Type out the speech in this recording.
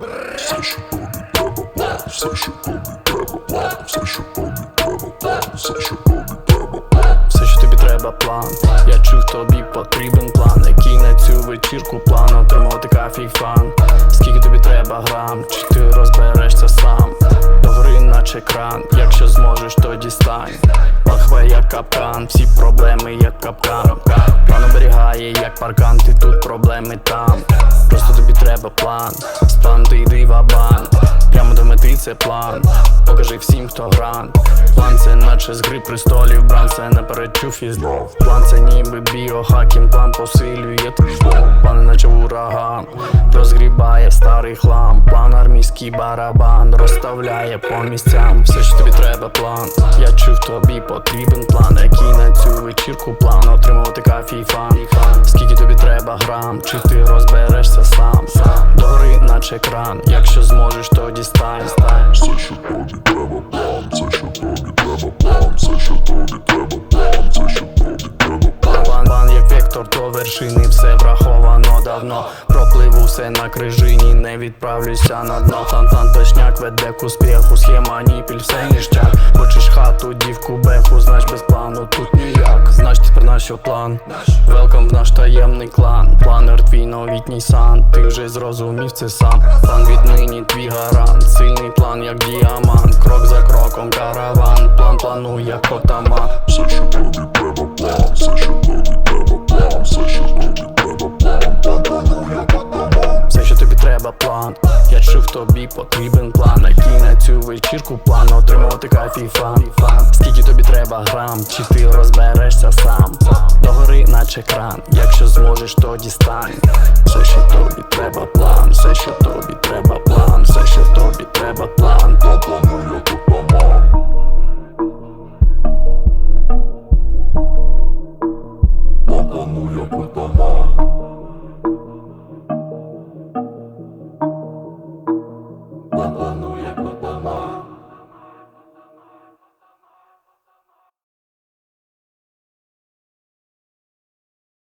Все, що тобі треба, все, що тобі треба, все, що тобі треба, все, що тобі треба. Все, що тобі треба, план. Я чув, тобі потрібен план. Який на цю вечірку план отримати кафі фан. Скільки тобі треба грам, чи ти розберешся сам? До наче кран, якщо зможеш, то дістань. Лахва як капкан, всі проблеми як капкан. План оберігає, як паркан, ти тут проблеми там. Тобі план. Планом ти йди в абан. Прямо до мети це план. Покажи всім, хто грант. План це наче з гри престолів, бран це не перечув і знов. План це ніби біохакінг, план посилює твій план, план наче ураган, розгрібає старий хлам, план армійський барабан, розставляє по місцям. Все, що тобі треба, план. Я чув, тобі потрібен план, який на цю вечірку план отримувати кафі і фан. Треба грам, чи ти розберешся сам? сам дори, наче кран, якщо зможеш, то дістань. стань. Все, що тобі треба, план, все, що тобі треба, план, все, що тобі треба, план, все, що тобі треба, план. План, план як вектор до вершини, все враховано давно. Все на крижині, не відправлюся на дно. План, точняк веде к успіху, схема ніпіль, все ніштяк. Хочеш хату, дівку, беху, знач без плану тут ніяк. Знач тепер наш план. Велкам в наш таємний клан. Планер твій новітній сан. Ти вже зрозумів це сам. План віднині твій гарант. Сильний план, як діамант. Крок за кроком караван. План планує як отаман. Треба, план. Я чув, тобі потрібен план. Який на цю вечірку план отримувати кайф і фан. Скільки тобі треба грам, чи ти розберешся сам? Догори, наче кран. Якщо зможеш, то дістань. Все, що тобі треба, план, все, що тобі треба, план, все,